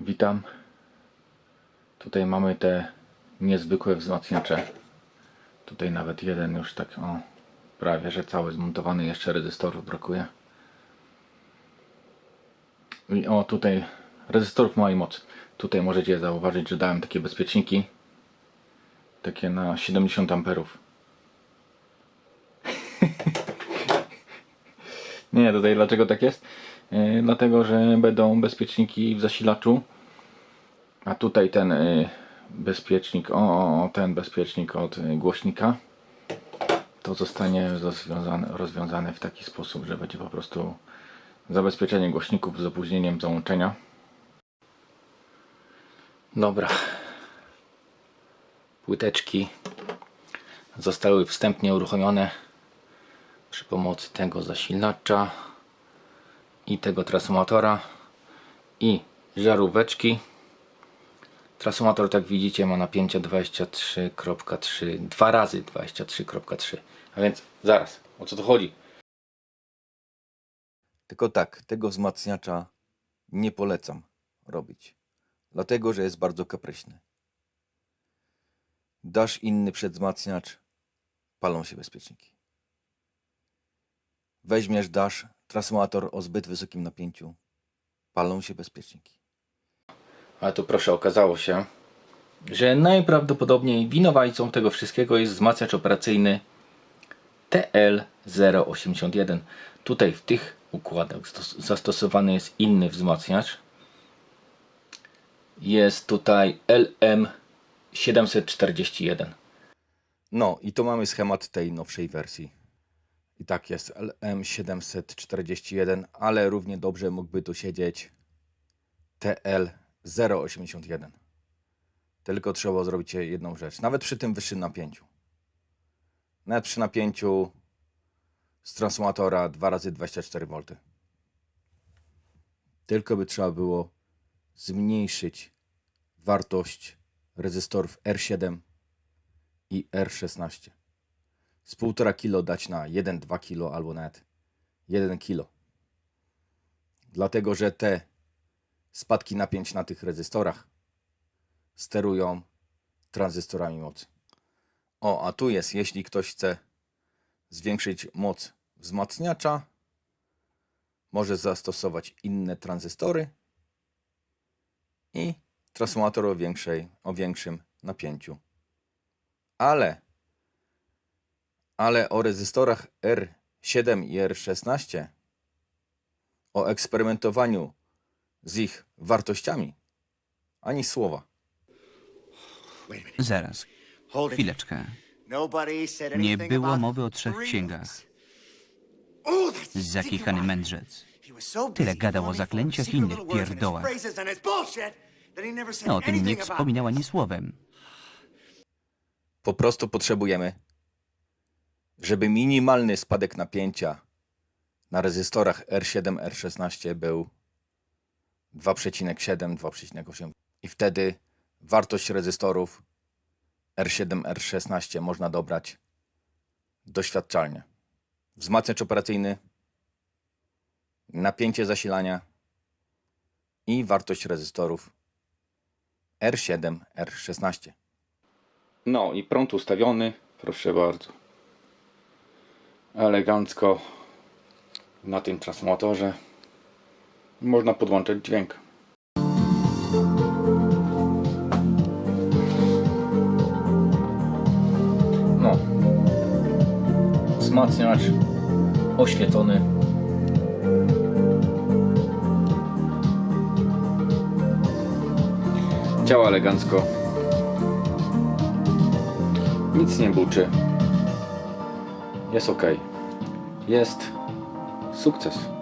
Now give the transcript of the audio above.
Witam. Tutaj mamy te niezwykłe wzmacniacze. Tutaj nawet jeden już tak o prawie, że cały zmontowany, jeszcze rezystorów brakuje. I o tutaj rezystorów małej mocy. Tutaj możecie zauważyć, że dałem takie bezpieczniki. Takie na 70 amperów. Nie, tutaj dlaczego tak jest? Yy, dlatego, że będą bezpieczniki w zasilaczu. A tutaj ten yy, bezpiecznik, o, o, ten bezpiecznik od yy, głośnika. To zostanie rozwiązane, rozwiązane w taki sposób, że będzie po prostu zabezpieczenie głośników z opóźnieniem załączenia. Dobra. Płyteczki zostały wstępnie uruchomione przy pomocy tego zasilacza i tego transformatora i żaróweczki. Transformator, tak widzicie, ma napięcie 23.3, dwa razy 23.3. A więc zaraz, o co tu chodzi? Tylko tak, tego wzmacniacza nie polecam robić. Dlatego, że jest bardzo kapryśny. Dasz inny przedwzmacniacz, palą się bezpieczniki. Weźmiesz, dasz transformator o zbyt wysokim napięciu, palą się bezpieczniki. Ale tu proszę, okazało się, że najprawdopodobniej winowajcą tego wszystkiego jest wzmacniacz operacyjny TL081. Tutaj w tych układach stos- zastosowany jest inny wzmacniacz. Jest tutaj LM741. No i tu mamy schemat tej nowszej wersji. I tak jest LM741, ale równie dobrze mógłby tu siedzieć TL081. Tylko trzeba zrobić jedną rzecz, nawet przy tym wyższym napięciu. Nawet przy napięciu z transformatora 2 razy 24 V. Tylko by trzeba było zmniejszyć wartość rezystorów R7 i R16. Z 1,5 kg dać na 1-2 kg albo nawet 1 kg. Dlatego, że te spadki napięć na tych rezystorach sterują tranzystorami mocy. O, a tu jest, jeśli ktoś chce zwiększyć moc wzmacniacza, może zastosować inne tranzystory i transformator o, większej, o większym napięciu. Ale, ale o rezystorach R7 i R16, o eksperymentowaniu z ich wartościami, ani słowa. Zaraz, chwileczkę. Nie było mowy o trzech księgach. Oh, Zakichany mędrzec. Tyle gadał o zaklęciach i innych pierdołach. No o tym nie wspominał ani słowem. Po prostu potrzebujemy, żeby minimalny spadek napięcia na rezystorach R7, R16 był 2,7, 2,8 i wtedy wartość rezystorów R7, R16 można dobrać doświadczalnie. Wzmacniacz operacyjny, napięcie zasilania i wartość rezystorów R7, R16. No i prąd ustawiony, proszę bardzo. Elegancko na tym transformatorze można podłączyć dźwięk. No. Wzmacniacz oświecony. Działa elegancko. Nic nie buczy. Jest ok. Jest sukces.